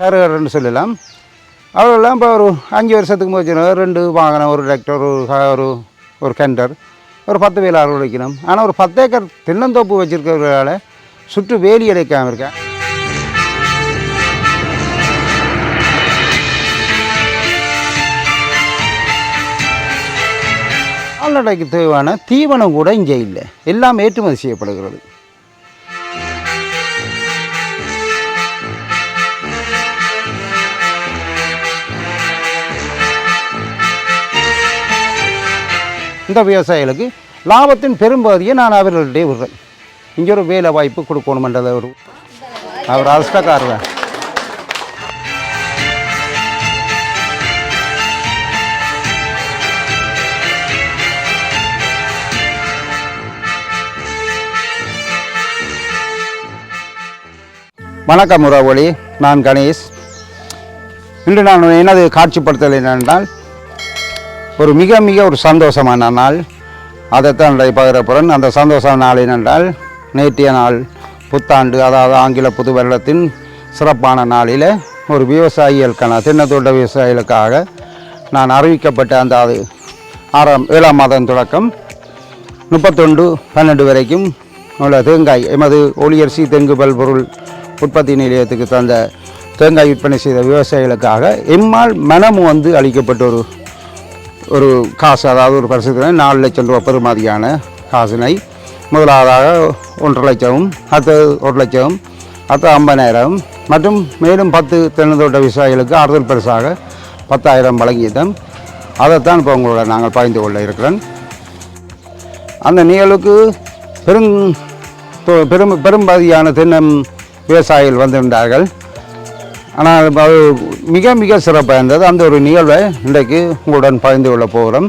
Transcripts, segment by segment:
தருகிறன்னு சொல்லலாம். அவரெல்லாம் இப்போ ஒரு அஞ்சு வருஷத்துக்கு போச்சுன்னா ரெண்டு வாகனம் ஒரு டிராக்டர் ஒரு ஒரு ஒரு கெண்டர் ஒரு பத்து வேலை அறுவடைக்கணும் ஆனால் ஒரு பத்து ஏக்கர் தென்னந்தோப்பு வச்சுருக்கிறவர்களால் சுற்று வேலி அடைக்காமல் இருக்கேன் கால்நடைக்கு தேவையான தீவனம் கூட இங்கே இல்லை. எல்லாம் ஏற்றுமதி செய்யப்படுகிறது. இந்த விவசாயிகளுக்கு லாபத்தின் பெரும்பகுதியை நான் அவர்களிடையே விடுறேன். இங்கே ஒரு வேலை வாய்ப்பு கொடுக்கணுமென்றதை ஒரு அவர் அதிர்ஷ்டக்காரர் தான். வணக்கம் உறவுகளி நான் கணேஷ். இன்று நான் எனது காட்சிப்படுத்தல் என்னென்றால் ஒரு மிக மிக ஒரு சந்தோஷமான நாள். அதைத்தான் பகிர போகிறேன் அந்த சந்தோஷ நாள் என்னென்றால் நேற்றைய நாள் புத்தாண்டு அதாவது ஆங்கில புது வருடத்தின் சிறப்பான நாளில் ஒரு விவசாயிகளுக்கான தென்னத்தோட்ட விவசாயிகளுக்காக நான் அறிவிக்கப்பட்ட அந்த அது ஆறாம் ஏழாம் மாதம் தொடக்கம். முப்பத்தொண்டு பன்னெண்டு வரைக்கும் உள்ள தேங்காய் எமது ஒளியரிசி தெங்கு பல்பொருள் உற்பத்தி நிலையத்துக்கு தந்த தேங்காய் விற்பனை செய்த விவசாயிகளுக்காக எம்மால் மனமும் வந்து அளிக்கப்பட்ட ஒரு ஒரு காசு அதாவது ஒரு பரிசு நாலு லட்சம் ரூபா பெறுமதியான காசினை. முதலாவதாக ஒன்றரை லட்சம் அடுத்தது ஒரு லட்சம் அடுத்து ஐம்பதாயிரம். மற்றும் மேலும் பத்து தென்னந்தோட்ட விவசாயிகளுக்கு ஆறுதல் பரிசாக பத்தாயிரம் வழங்கியதும் அதைத்தான் இப்போ உங்களோட நாங்கள் பகிர்ந்து கொள்ள இருக்கிறேன் அந்த நிகழ்வுக்கு பெரும் பெரும் பெரும்பகுதியான தென்னம் விவசாயிகள் வந்திருந்தார்கள். ஆனால் அது மிக மிக சிறப்பாக இருந்தது அந்த ஒரு நிகழ்வை இன்றைக்கு உங்களுடன் பகிர்ந்து கொள்ள போகிறோம்.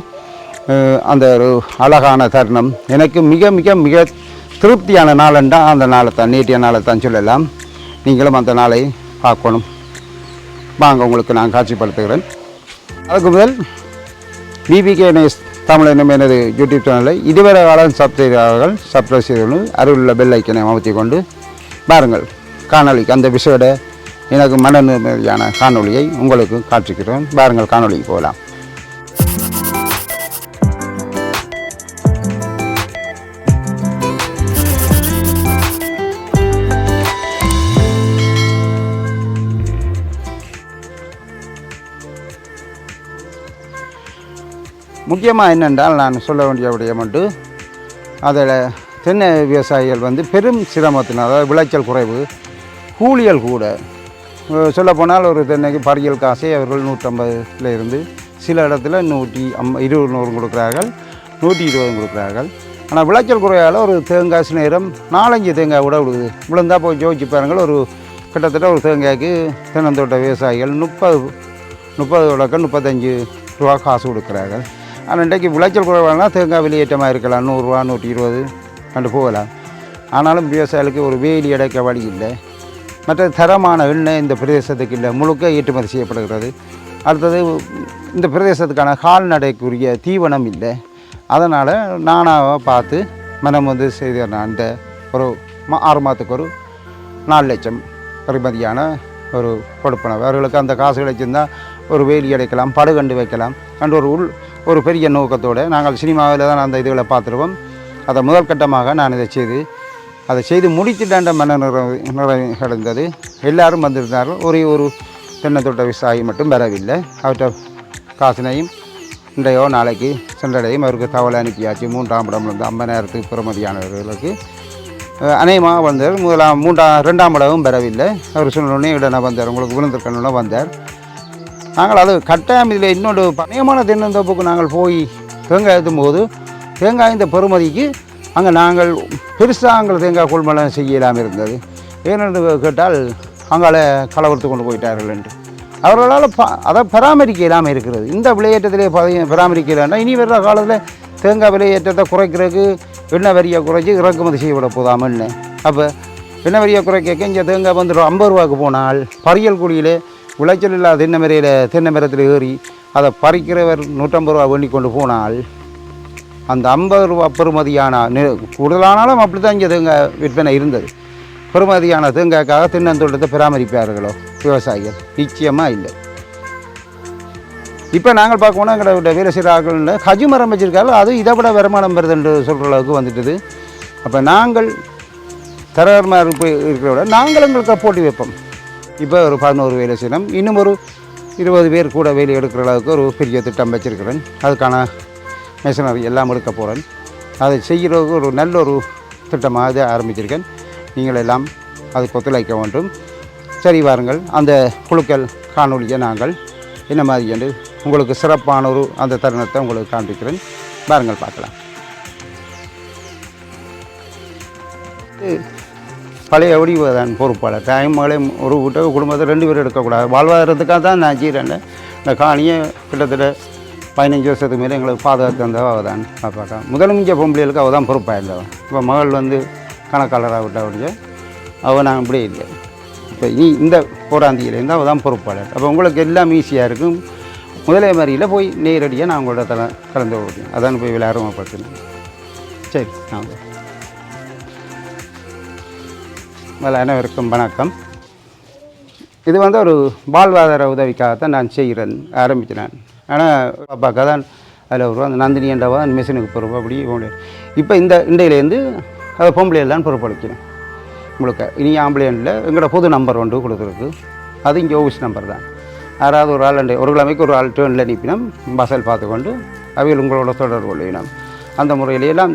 அந்த ஒரு அழகான தருணம். எனக்கு மிக மிக மிக திருப்தியான நாளன்றால் அந்த நாளை தான் நேற்றைய நாளை தான் சொல்லலாம். நீங்களும் அந்த நாளை பார்க்கணும். வாங்க உங்களுக்கு நான் காட்சிப்படுத்துகிறேன். அதுக்கு முதல் பிபிகே நேஸ் தமிழ் என்னும் எனது யூடியூப் சேனலை இதுவரை காலம் சப் செய்தார்கள் சப்ஸ்கிரைப் செய்து அருள் பெல் ஐக்கனை அமர்த்தி கொண்டு பாருங்கள். காணொலிக்கு அந்த விஷயோட எனக்கு மன நிம்மதியான காணொலியை உங்களுக்கு காட்சிக்கிறோம் பாருங்கள் காணொளிக்கு போகலாம். முக்கியமாக என்னென்றால் நான் சொல்ல வேண்டிய விடயம் உண்டு. அதில் தென்னை விவசாயிகள் வந்து பெரும் சிரமத்தினால் அதாவது விளைச்சல் குறைவு கூலியல் கூட. சொல்லப்போனால் ஒரு தென்னைக்கு பறியல் காசை அவர்கள் நூற்றம்பதுல இருந்து சில இடத்துல நூற்றி அம் இருபது நூறு கொடுக்குறார்கள் நூற்றி இருபதும் கொடுக்குறார்கள். ஆனால் விளைச்சல் குறையால் ஒரு தேங்காய் நேரம் நாலஞ்சு தேங்காய் கூட விடுது விழுந்தால் போய் ஜோதிச்சு பாருங்கள் ஒரு கிட்டத்தட்ட ஒரு தேங்காய்க்கு தென்னந்தோட்ட விவசாயிகள் முப்பது முப்பது விளக்கம் முப்பத்தஞ்சு ரூபா காசு கொடுக்குறார்கள். ஆனால் இன்றைக்கு விளைச்சல் குறைவானா தேங்காய் வெளியேற்றமாக இருக்கலாம் நூறுரூவா நூற்றி இருபது கண்டு போகலாம். ஆனாலும் விவசாயிகளுக்கு ஒரு வேலி அடைக்க வழி இல்லை. மற்ற தரமான எண்ணெய் இந்த பிரதேசத்துக்கு இல்லை. முழுக்க ஏற்றுமதி செய்யப்படுகிறது. அடுத்தது இந்த பிரதேசத்துக்கான கால்நடைக்குரிய தீவனம் இல்லை. அதனால் நானாக பார்த்து மனம் வந்து செய்த அந்த ஒரு மா- ஆறு மாதத்துக்கு ஒரு நாலு லட்சம் பெறுமதியான ஒரு கொடுப்பனவு. அவர்களுக்கு அந்த காசு கிடைச்சிருந்தால் ஒரு வேலி அடைக்கலாம் படுகண்டு வைக்கலாம் என்ற ஒரு உள் ஒரு பெரிய நோக்கத்தோடு நாங்கள் சினிமாவில் தான் அந்த இதுகளை பார்த்துருவோம். அதை முதல் கட்டமாக நான் இதை செய்து அதை செய்து முடித்துட்டாண்ட மன நிறைவு நிறைவு எல்லாரும் வந்திருந்தார்கள். ஒரே ஒரு தென்னத்தோட்ட விவசாயி மட்டும் வரவில்லை. அவற்றை காசினையும் இன்றையோ நாளைக்கு சென்றடையும். அவருக்கு தகவல் அனுப்பியாச்சு. மூன்றாம் இடம் வந்து ஐம்பதாயிரத்துக்கு நேரத்துக்கு அஹ் அநேகமாக வந்தார். முதலாம் மூன்றாம் ரெண்டாம் இடமும் பெறவில்லை அவர் சொன்னோடனே உடனே வந்தார். உங்களுக்கு விழுந்திருக்கணும்னா வந்தார். நாங்கள் அது கட்டாயம் இதில் இன்னொரு பணியமான தென்னந்தோப்புக்கு நாங்கள் போய் தேங்காய் ஏற்றும் போது தேங்காய் இந்த பெறுமதிக்கு அங்கே நாங்கள் பெருசாக அங்கே தேங்காய் கொள்முதல் செய்யலாமல் இருந்தது. ஏனென்று கேட்டால் அங்கால கலவரத்து கொண்டு போயிட்டார்கள் என்று. அவர்களால் ப அதை பராமரிக்க இல்லாமல் இருக்கிறது. இந்த விலையேற்றத்திலே பராமரிக்க இல்லைன்னா இனி வர்ற காலத்தில் தேங்காய் விலையேற்றத்தை குறைக்கிறதுக்கு எண்ணெய் வரியை குறைச்சி இறக்குமதி செய்யப்பட போதாம அப்போ எண்ணெய் வரியை குறைக்க இங்கே தேங்காய் வந்து ஐம்பது ரூபாய்க்கு போனால் பறியல் குழியில் விளைச்சல் இல்லாத தென்னை மரையில் தென்னை மரத்தில் ஏறி அதை பறிக்கிறவர் நூற்றம்பது ரூபா வேண்டி கொண்டு போனால் அந்த ஐம்பது ரூபா பெறுமதியான கூடுதலானாலும் அப்படி தான் இங்கே தேங்காய் விற்பனை இருந்தது. பெறுமதியான தேங்காய்க்காக தின்னந்தோட்டத்தை பராமரிப்பார்களோ? விவசாயிகள். நிச்சயமாக இல்லை. இப்போ நாங்கள் பார்க்கணும் எங்களோட வேலை செய்கிற கஜு மரம் வச்சுருக்காங்க. அது இதை விட வருமானம் வருது என்று சொல்கிற அளவுக்கு வந்துட்டுது. அப்போ நாங்கள் தரகரமாக இருப்ப இருக்கிற விட நாங்கள் எங்களுக்கு போட்டி வைப்போம். இப்போ ஒரு பதினோரு வேலை செய்யணும் இன்னும் ஒரு இருபது பேர் கூட வேலை எடுக்கிற அளவுக்கு ஒரு பெரிய திட்டம் வச்சுருக்கிறேன். அதுக்கான மிஷினரி எல்லாம் எடுக்க போகிறேன் அதை செய்கிறதுக்கு ஒரு நல்ல ஒரு திட்டமாக இதை ஆரம்பிச்சிருக்கேன் நீங்கள் எல்லாம் அதுக்கு ஒத்துழைக்க வேண்டும். சரி வாருங்கள் அந்த குழுக்கள் காணொலியை நாங்கள் என்ன மாதிரி என்று உங்களுக்கு சிறப்பான ஒரு அந்த தருணத்தை உங்களுக்கு காண்பிக்கிறேன். வாருங்கள் பார்க்கலாம். பழைய வடிவு தான் பொறுப்பாளர். டைம்களே ஒரு வீட்டை குடும்பத்தை ரெண்டு பேரும் எடுக்கக்கூடாது. வாழ்வாதாரத்துக்காக தான் நான் செய்கிறேன். இந்த காணியை கிட்டத்தட்ட பதினஞ்சு வருஷத்துக்கு மேலே எங்களுக்கு பாதுகாத்து தந்தவ அவள் தான். பார்ப்பாக்கா முதலமைச்ச பொம்பளைகளுக்கு அவள் தான் பொறுப்பாக இருந்தவன் இப்போ மகள் வந்து கணக்காளராக விட்டா அப்படியே அவள் நான் இப்படி இல்லை. இப்போ இனி இந்த போராந்தியிலேருந்து அவள் தான் பொறுப்பாளர். அப்போ உங்களுக்கு எல்லாம் ஈஸியாக இருக்கும். முதலே மாதிரியில் போய் நேரடியாக நான் உங்களோட தலை கலந்து விடுறேன் அதான் போய் விளையாடுமாப்படுத்தினேன் சரி நான் முதல்ல அனைவருக்கும் வணக்கம். இது வந்து ஒரு வாழ்வாதார உதவிக்காகத்தான் நான் செய்கிறேன் ஆரம்பிக்கிறேன். ஆனால் பாப்பாக்கா தான் அதில் வருவோம் அந்த நந்தினி என்றவா அந்த மிஷினுக்கு பொறுப்பு அப்படி இப்போ இந்த இண்டையிலேருந்து அதை பொம்பளையெல்லாம் பொறுப்பளிக்கிறேன். முழுக்க. இனி ஆம்பளையனில் எங்களோட பொது நம்பர் ஒன்று கொடுத்துருக்கு. அது இங்கே ஓபிஸ் நம்பர் தான். யாராவது ஒரு ஆள் ஒரு கிழமைக்கு ஒரு ஆள் டேர்னில் அனுப்பினோம் பஸ்ஸில் பார்த்துக்கொண்டு அவையில் உங்களோட தொடர்பு கொள்ளினோம் அந்த முறையிலெல்லாம்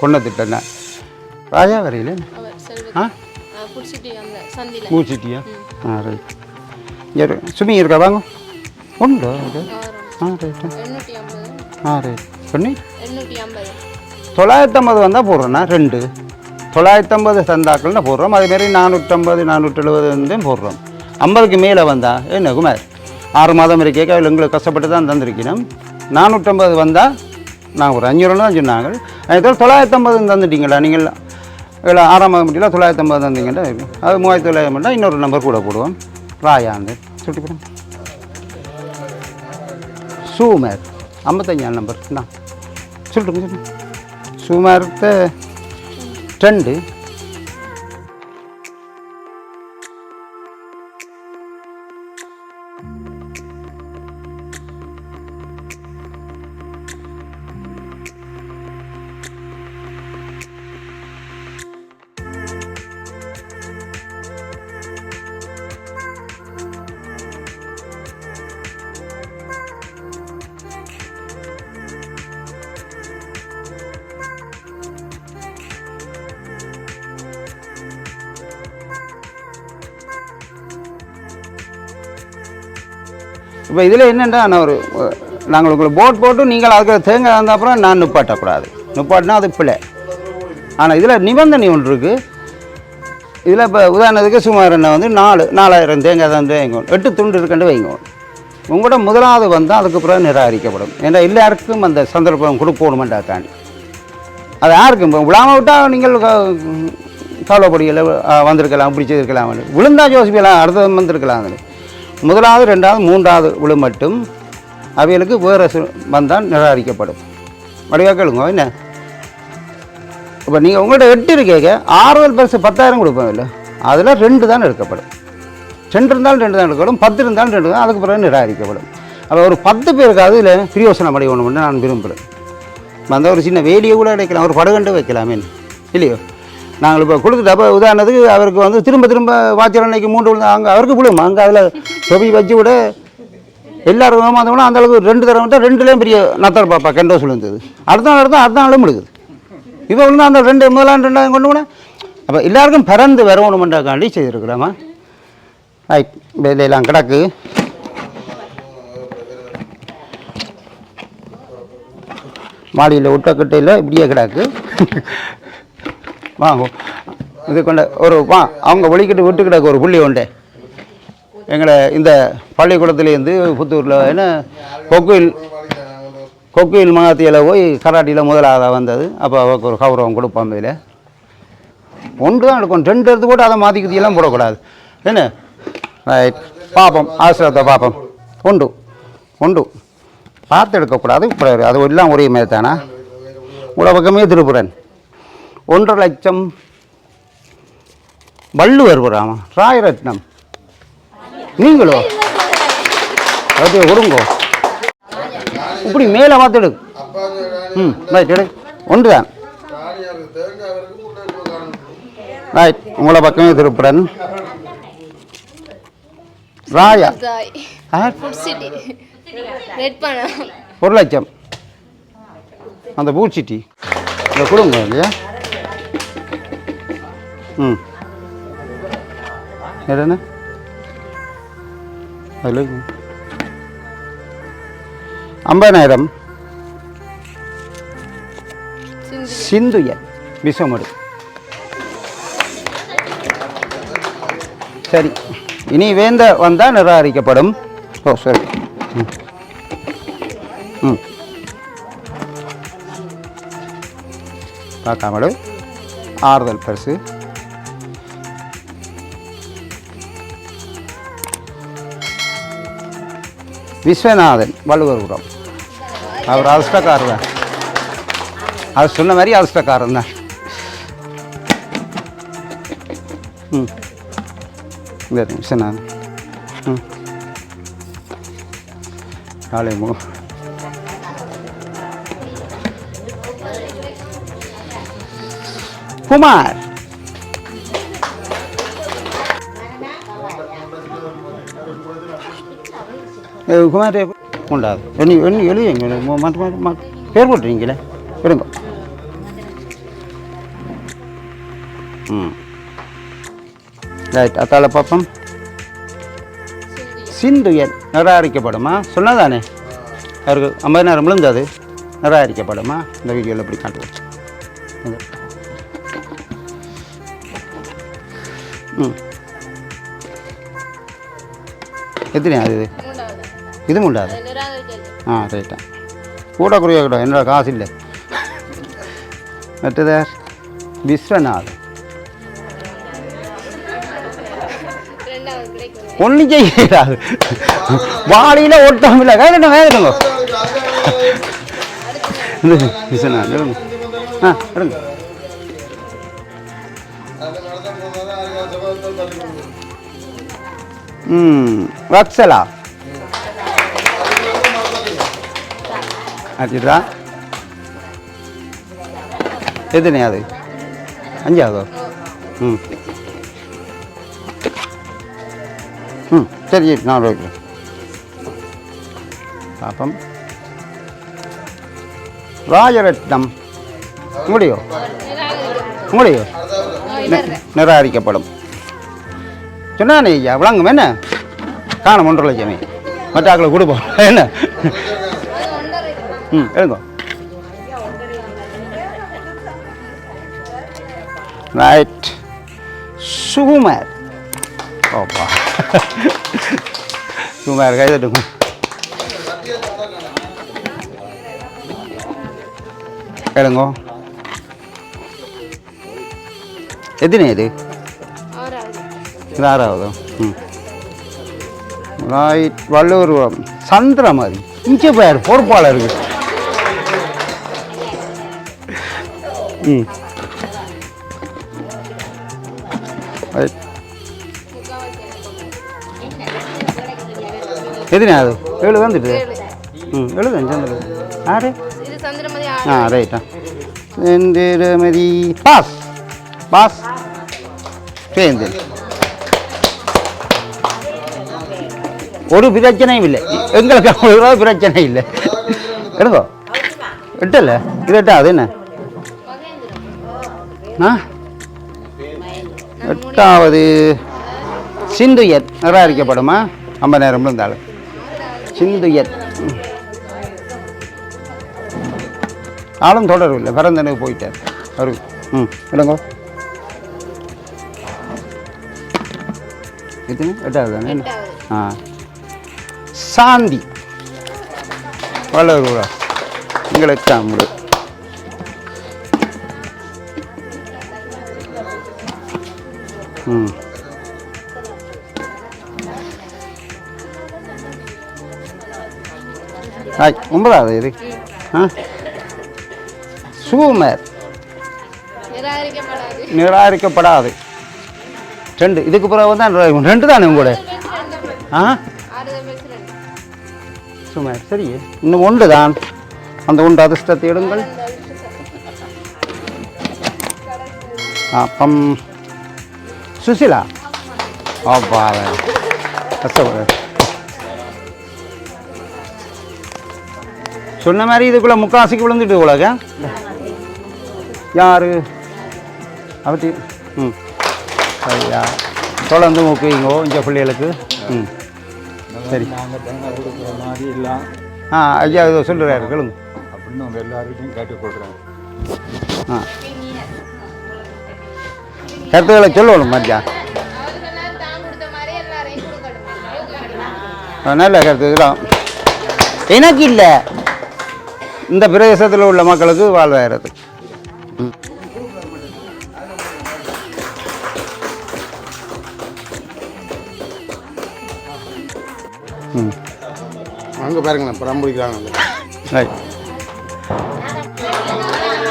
கொண்ட திட்டம் தான். ராஜா வரையில் ஆ? மூச்சிட்டியா ஆ ரைட். சுமி இருக்கா? வாங்க. உண்டு? ஆ ரைட்டு ஆ ரைட் ஐம்பது. தொள்ளாயிரத்தம்பது வந்தால் போடுறோண்ணா ரெண்டு. தொள்ளாயிரத்தம்பது சந்தாக்கள்னு போடுறோம். அதேமாரி நானூற்றம்பது நானூற்றி எழுபது வந்து போடுறோம். ஐம்பதுக்கு மேலே வந்தா என்ன குமார்? ஆறு மாதம் இருக்கே அதில் எங்களுக்கு கஷ்டப்பட்டு தான் தந்திருக்கணும் நானூற்றம்பது வந்தால் நான் ஒரு அஞ்சூறு தான் சொன்னாங்க. அதில் தொள்ளாயிரத்தம்பது தந்துட்டீங்களா? நீங்கள் இதில் ஆறாம் மாதம் முடியல தொள்ளாயிரத்தம்பது தந்தீங்கன்னா. அது மூவாயிரத்தி தொள்ளாயிரம் பண்ணால் இன்னொரு நம்பர் கூட போடுவோம். ராயாந்து சுட்டி போடுங்க ஐம்பத்தஞ்சாம் நம்பர் என்ன சொல்லிட்டுங்க சொல்லுங்க. சுமார்த்த ரெண்டு இப்போ இதில் என்னென்னா நான் ஒரு நாங்கள் உங்களுக்கு போட் போட்டு நீங்கள் அதுக்கு தேங்காய் வந்த அப்புறம் நான் நிப்பாட்டக்கூடாது. நிப்பாட்டினா அது பிள்ளை ஆனால் இதில் நிபந்தனை ஒன்று இருக்குது இதில் இப்போ உதாரணத்துக்கு சுமார் என்ன வந்து நாலு நாலாயிரம் தேங்காய் தான் வைங்க எட்டு துண்டு இருக்கண்டு வைங்க உங்களோட முதலாவது வந்தால் அதுக்கு பிறகு நிராகரிக்கப்படும். ஏன்னா எல்லாருக்கும் அந்த சந்தர்ப்பம் கொடுக்கணுமெண்டாக்காண்டி அது யாருக்கும்? இப்போ விழாம விட்டால் நீங்கள் க- கவலைப்படியில் வந்திருக்கலாம் பிடிச்சிருக்கலாம் விழுந்தா ஜோசிப்பிலாம் அடுத்தது வந்திருக்கலாம். அதில் முதலாவது ரெண்டாவது மூன்றாவது விழு மட்டும் அவைகளுக்கு வேறு வந்தால் நிராகரிக்கப்படும். வடிவாக கேளுங்க என்ன? இப்போ நீங்கள் உங்கள்கிட்ட எட்டு இருக்கேங்க ஆறுதல் பரிசு பத்தாயிரம் கொடுப்போம் இல்லை அதில் ரெண்டு தான் எடுக்கப்படும். ரெண்டு இருந்தாலும் ரெண்டு தான் எடுக்கப்படும் பத்து இருந்தாலும் ரெண்டு தான் அதுக்கு பிறகு நிராகரிக்கப்படும். அப்போ ஒரு பத்து பேருக்காவது இதில் பிரியோசனம் அடையணும்னு நான் விரும்புகிறேன் வந்தால் ஒரு சின்ன வேலியை கூட கிடைக்கலாம் ஒரு படகண்டு வைக்கலாமே இல்லையோ? நாங்கள் இப்போ கொடுத்துட்டு அப்போ உதாரணத்துக்கு அவருக்கு வந்து திரும்ப திரும்ப வாட்சர் அன்னைக்கு மூன்று விழுந்து அங்கே அவருக்கு விழும். அங்கே அதில் தொகை வச்சு விட எல்லாரும் ஏமாந்தோம்னா அந்த அளவுக்கு ரெண்டு தடவை விட்டால் ரெண்டுலேயும் பெரிய நத்தர் பாப்பா கெண்டோஸ் விழுந்தது. அடுத்த நாள் எடுத்தால் அடுத்த நாளும் விழுகுது. இப்போ விழுந்தா அந்த ரெண்டு முதலாம் ரெண்டாவது கொண்டு போனேன் அப்போ எல்லாருக்கும் பிறந்து வரணுமெண்டாக்காண்டி செய்திருக்கிறோமா. ரைட் வேலையெல்லாம் கிடக்கு. மாடியில் ஒட்டக்கட்டையில் இப்படியே கிடக்கு. வாங்க இது கொண்ட ஒரு வா. அவங்க ஒழிக்கிட்டு விட்டு கிடக்கு ஒரு புள்ளி உண்டு. எங்களை இந்த பள்ளிக்கூடத்துலேருந்து புத்தூரில் என்ன கொக்குயில் கொக்குயில் மகாத்தியில் போய் கராட்டியில் முதலாவதாக வந்தது. அப்போ அவருக்கு ஒரு கௌரவம் கொடுப்பான் இதில் ஒன்று தான் எடுக்கும் ரெண்டு எடுத்து கூட அதை மாற்றி போடக்கூடாது. என்ன? ரைட் பார்ப்போம் ஆசிரியத்தை பார்ப்போம் உண்டு. உண்டு. பார்த்து எடுக்கக்கூடாது. இப்போ அது எல்லாம் ஒரே மாதிரி தானா? உட பக்கமே திருப்புறன். ஒன்றரை லட்சம். வள்ளுவர் புறாமா ராயரத்னம். நீங்களோ? அது கொடுங்கோ இப்படி மேலே பார்த்துடு ம் ரைட் எடு ஒன்று தான் ரைட் உங்களை பக்கமே திருப்புறன். ராயா. ஒரு லட்சம். அந்த பூச்சிட்டி. இந்த கொடுங்க இல்லையா? ம். என்ன அதில் ஐம்பதாயிரம் சிந்தி சிந்துயன் சரி. இனி வேந்த வந்தால் நிராகரிக்கப்படும். ஓ சரி ம். ம். பார்க்காமடு ஆறுதல் பரிசு. விஸ்வநாதன் வள்ளுவர்புரம் அவர் அதிர்ஷ்டக்காரர் தான். அவர் சொன்ன மாதிரி அதிர்ஷ்டக்காரன் தான். ம். இந்த விஸ்வநாதன். ம். காலை மு. குமார். குமார் உண்டாது எண்ணி எண்ணி எழுதுங்க மாட்டு மாட்டு மாட்டு பேர் போட்டுறீங்களே விடுங்க ம். ரைட் அத்தால பாப்பம். சிந்துயன் நிராகரிக்கப்படுமா? சொன்னதானே? அவருக்கு ஐம்பது நேரம் விழுந்தது. நிராகரிக்கப்படுமா? இந்த வீடியோவில் எப்படி காட்டுவோம் ம். எத்தனை அது? இதுவும் மூன்றாவது ஆ ரைட்டா கூட குறைய கூட என்னோட காசு இல்லை. மற்றது விஸ்வநாத் ஒன்றும் செய்யாது வாளியில் ஓட்டம் இல்லை. வேறு வேறுங்க இந்த விஸ்வநாத் எடுங்க ஆ எடுங்க ம் வக்சலா? அடிச்சிட்டா எத்தனையா அது அஞ்சாவதோ ம் ம் சரி சரி நான் வைக்கிறேன் பாப்பம் ராஜரத்னம் முடியோ முடியோ நிராகரிக்கப்படும் சொன்னானே ஐயா விளங்கும் என்ன காணும் ஒன்றரை லட்சமே மற்றாக்களை கொடுப்போம் என்ன ம் எடுங்க ரைட் சுகுமார் ஓப்பா சுகுமார் கை தட்டுங்க எடுங்க எத்தனை இது இது ஆறாவது ம் ரைட் வள்ளுவர் சந்திரமதி இங்கே பேர் பொறுப்பாளருக்கு ம். எதுனா அது? ஏழு வந்துட்டு? ஏழு ம் எழுதுங்க சந்திரமதி ஆறு? ஆ ரைட்டா. சந்திரமதி பாஸ். பாஸ். பேந்தல் ஒரு பிரச்சனையும் இல்லை. எங்களுக்கு ஒரு பிரச்சனை இல்லை. எடுங்கோ எட்டல? இது எட்டா அது என்ன? எட்டாவது. சிந்துயத். நிராகரிக்கப்படுமா? ஐம்பதாயிரம் இருந்தாலும். சிந்துயத். ஆளும் தொடரவில்லை பிறந்தனுக்கு போயிட்டார். அவரு. ம் எடுங்கோ எத்தனை? எட்டாவது தானே? ஆ. சாந்தி. வளருவா உங்களுக்கு தமிழ் ஒன்பதாவது இது. ஆ. சுகுமர். நிராகரிக்கப்படாது. ரெண்டு. இதுக்கு பிறகு தான் ரெண்டு தானே உங்களோட? ஆ? சும்மா சரி. இன்னும் ஒன்று தான். அந்த ஒன்று அதிர்ஷ்டத்தை எடுங்கள். அப்பம் சுசிலா? அப்பா கஷ்டப்படு. சொன்ன மாதிரி இதுக்குள்ளே முக்காசிக்கு விழுந்துட்டு உலக யாரு? அவத்தி. ம். சரியா. தொடர்ந்து ஊக்குவீங்கோ இந்த பிள்ளைகளுக்கு. ம். சரி. ஆ ஐயா இதோ சொல்லுறாரு கேளுங்க. அப்படின்னு உங்கள் எல்லாருக்கிட்டையும் கேட்டுக்கொள்கிறேன் ஆ. கருத்துக்களை சொல்லணும் ஆ, நல்ல கருத்து எனக்கு இல்லை. இந்த பிரதேசத்தில் உள்ள மக்களுக்கு வாழ்வாயிரது ம். ம். அங்கே பாருங்களேன் படம் பிடிக்கிறாங்க ரைட்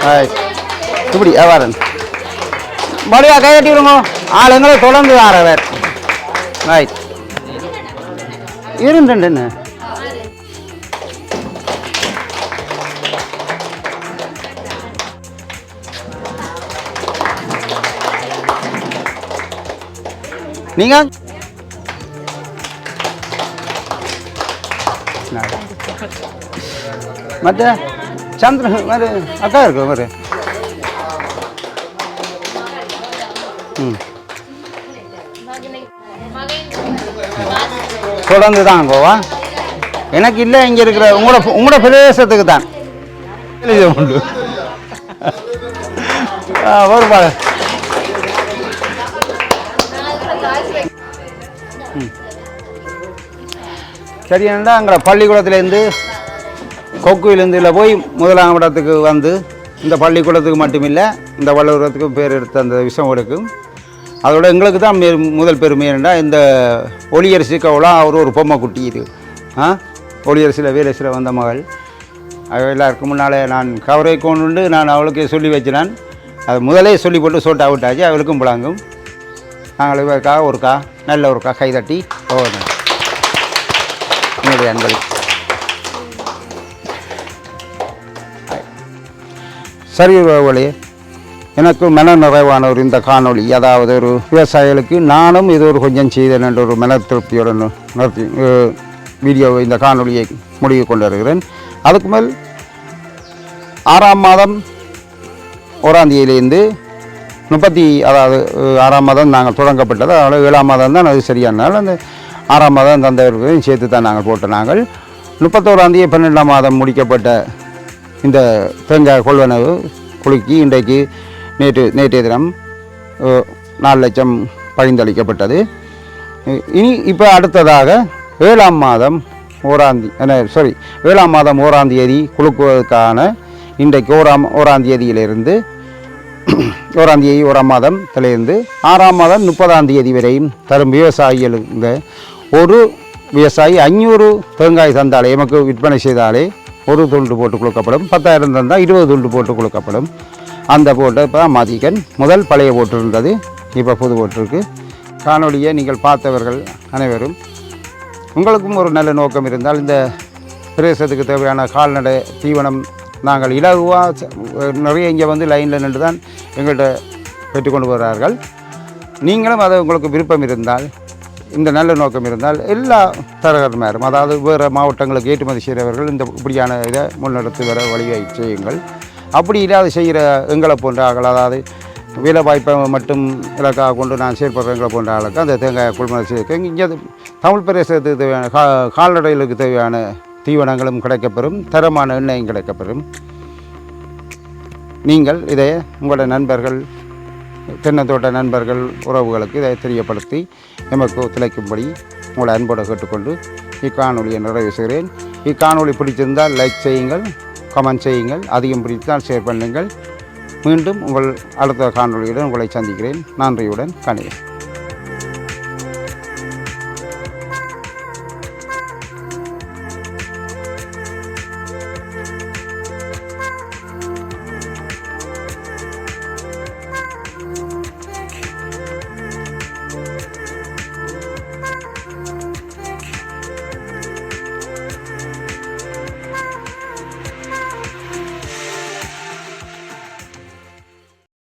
ரைட் இப்படி வியாபாரம் மறுபடியா கை கட்டி விடுங்க. ஆளுங்களை தொடர்ந்து ஆறவர் ரைட் இருந்துண்டுன்னு நீங்க? மற்ற சந்திரன் மாதிரி அக்கா இருக்கு மாதிரி தொடர்ந்து தான் கோவா. எனக்கு இல்லை இங்கே இருக்கிற உங்களோட உங்களோட பிரதேசத்துக்கு தான். உண்டு ஒரு பாரு சரி என்னடா அங்கே பள்ளிக்கூடத்துலேருந்து கொக்குவிலேருந்து இல்லை போய் முதலாம் இடத்துக்கு வந்து இந்த பள்ளிக்கூடத்துக்கு மட்டுமில்லை இந்த வள்ளுவரத்துக்கும் பேர் எடுத்த அந்த விஷயங்களுக்கும் அதோட எங்களுக்கு தான் மே முதல் பெருமை என்னடா இந்த ஒளியரசிக்கவெல்லாம் அவர் ஒரு பொம்மை குட்டி இது. ஆ? ஒளியரசியில் வீரரசில் வந்த மகள். அவ எல்லாருக்கும் முன்னாலே நான் கவரை கொண்டு நான் அவளுக்கு சொல்லி வச்சினான். அது முதலே சொல்லி போட்டு சோட்டா விட்டாச்சு அவளுக்கும் புழங்கும் நாங்கள் இவருக்காக ஒருக்கா நல்ல ஒருக்கா கைதட்டி போகணும் என்னுடைய அன்பளி சரி ஒளியே எனக்கு மன நிறைவான ஒரு இந்த காணொளி. அதாவது ஒரு விவசாயிகளுக்கு நானும் இது ஒரு கொஞ்சம் செய்தேன் என்ற ஒரு மன திருப்தியுடன் நடத்தி வீடியோ இந்த காணொலியை முடிவு கொண்டு வருகிறேன் அதுக்கு மேல் ஆறாம் மாதம் ஓராம் தேதியிலேருந்து முப்பத்தி அதாவது ஆறாம் மாதம் நாங்கள் தொடங்கப்பட்டது. அதனால் ஏழாம் மாதம் தான் அது சரியானால் அந்த ஆறாம் மாதம் தந்தையர்களையும் சேர்த்து தான் நாங்கள் போட்ட நாங்கள். முப்பத்தோராந்தேதி பன்னெண்டாம் மாதம் முடிக்கப்பட்ட இந்த தேங்காய் கொள்வனவு குலுக்கி இன்றைக்கு நேற்று நேற்றைய தினம் நாலு லட்சம் பழிந்தளிக்கப்பட்டது இனி இப்போ அடுத்ததாக ஏழாம் மாதம் ஓராந்தி சாரி ஏழாம் மாதம் ஓராம் தேதி இன்றைக்கு ஓராம் ஓராம் தேதியிலிருந்து ஓராம் தேதி ஓராம் மாதத்திலிருந்து ஆறாம் மாதம் முப்பதாம் தேதி வரையும் தரும் விவசாயிகள் இந்த ஒரு விவசாயி அஞ்சூறு தேங்காய் தந்தாலே எமக்கு விற்பனை செய்தாலே ஒரு துண்டு போட்டு கொடுக்கப்படும். பத்தாயிரம் தந்தால் இருபது துண்டு போட்டு கொடுக்கப்படும். அந்த போட்டை இப்போ தான் மாற்றிக்கன் முதல் பழைய போட்டு இருந்தது. இப்போ புது போட்டிருக்கு காணொளியை நீங்கள் பார்த்தவர்கள் அனைவரும் உங்களுக்கும் ஒரு நல்ல நோக்கம் இருந்தால் இந்த பிரதேசத்துக்கு தேவையான கால்நடை தீவனம் நாங்கள் இலகுவாக நிறைய இங்கே வந்து லைனில் நின்று தான் எங்கள்கிட்ட பெற்றுக்கொண்டு வருகிறார்கள் நீங்களும் அதை உங்களுக்கு விருப்பம் இருந்தால் இந்த நல்ல நோக்கம் இருந்தால் எல்லா தரகர்மாரும் அதாவது வேறு மாவட்டங்களுக்கு ஏற்றுமதி செய்கிறவர்கள் இந்த இப்படியான இதை முன்னெடுத்து வர வழியை செய்யுங்கள். அப்படி இல்லாத செய்கிற எங்களை போன்ற ஆகலை அதாவது வேலை வாய்ப்பை மட்டும் இலக்காக கொண்டு நான் செயல்படுறவங்களை போன்ற ஆளுக்கு அந்த தேங்காய் கொள்முதல் செய்ய இங்கே தமிழ் பிரதேசத்துக்கு தேவையான கா கால்நடைகளுக்கு தேவையான தீவனங்களும் கிடைக்கப்பெறும் தரமான எண்ணெயும் கிடைக்கப்பெறும். நீங்கள் இதை உங்களோட நண்பர்கள் தென்னந்தோட்ட நண்பர்கள் உறவுகளுக்கு இதை தெரியப்படுத்தி எமக்கு ஒத்துழைக்கும்படி உங்களை அன்போடு கேட்டுக்கொண்டு இக்காணொலியை நிறைவு செய்கிறேன். இக்காணொலி பிடிச்சிருந்தால் லைக் செய்யுங்கள். கமெண்ட் செய்யுங்கள். அதிகம் பிடித்தால் ஷேர் பண்ணுங்கள். மீண்டும் உங்கள் அடுத்த காணொலியுடன் உங்களை சந்திக்கிறேன். நன்றியுடன் கணிதன்